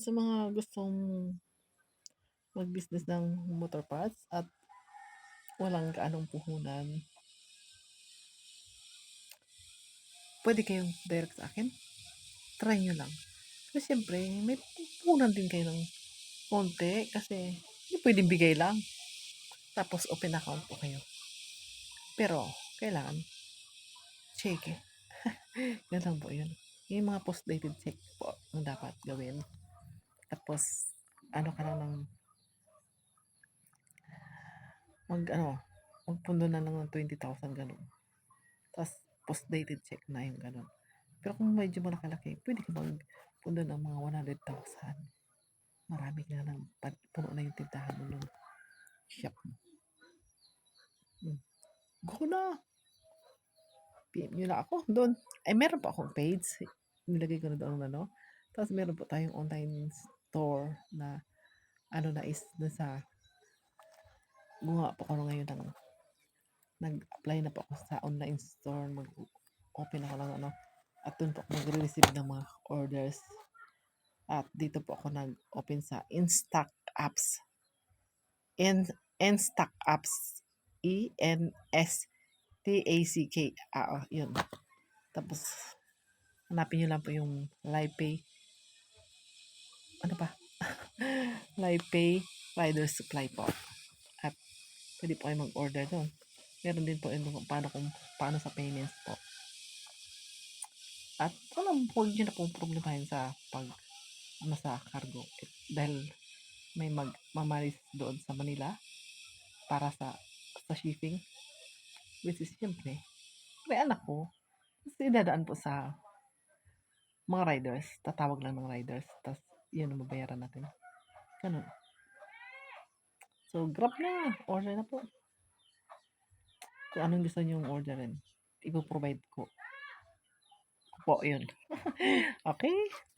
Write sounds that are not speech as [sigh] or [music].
Sa mga gustong mag-business ng motor parts at walang gaanong puhunan puwede kayong direct sa akin. Try niyo lang. Pero siyempre may puhunan din kayo ng konti kasi hindi puwedeng bigay lang. Tapos open account po kayo. Pero kailangan cheque. [laughs] Yun lang po yun. Yung mga post-dated check po ang dapat gawin. Tapos ano ka lang ng mag-ano, magpundo na lang ng 20,000 gano'n. Ta's post-dated check na yung gano'n. Pero kung medyo malaki-laki, puwede ka magpundo ng mga 100,000. Marami ka ng pad puno na yung tindahan mo ng shop mo. Hmm, go na. PM niyo lang ako do'n. Ay meron po akong page. Nilagay ko na doon ano. Tapos meron po tayong online store na ano na is dun sa gumawa po ako ngayon ng nag-apply na po ako sa online store. Mag-open ako ng ano at dun po ako magre-receive ng mga orders. At dito po ako nag-open sa Instack Apps. In Instack Apps. E-N-S-T-A-C-K. Oo, yun. Tapos hanapin niyo lang po yung LivePay. Ano pa? [laughs] LivePay Rider Supply po. At puwede po kayong mag-order do'n. Meron din po yung paano kung paano sa payments po. At walang huwag niyo na pong problemahin sa pag ano sa cargo. Dahil may magmamaris doon sa Manila para sa sa shipping. Which is siyempre may anak ko. Ta's idadaan po sa mga riders. Tatawag lang ng riders. Ta's yun ang babayaran natin. Gano'n. So, Grab na. Order na po. Kung anong gusto niyong orderin, ipo-provide ko. Po, yun. [laughs] Okey.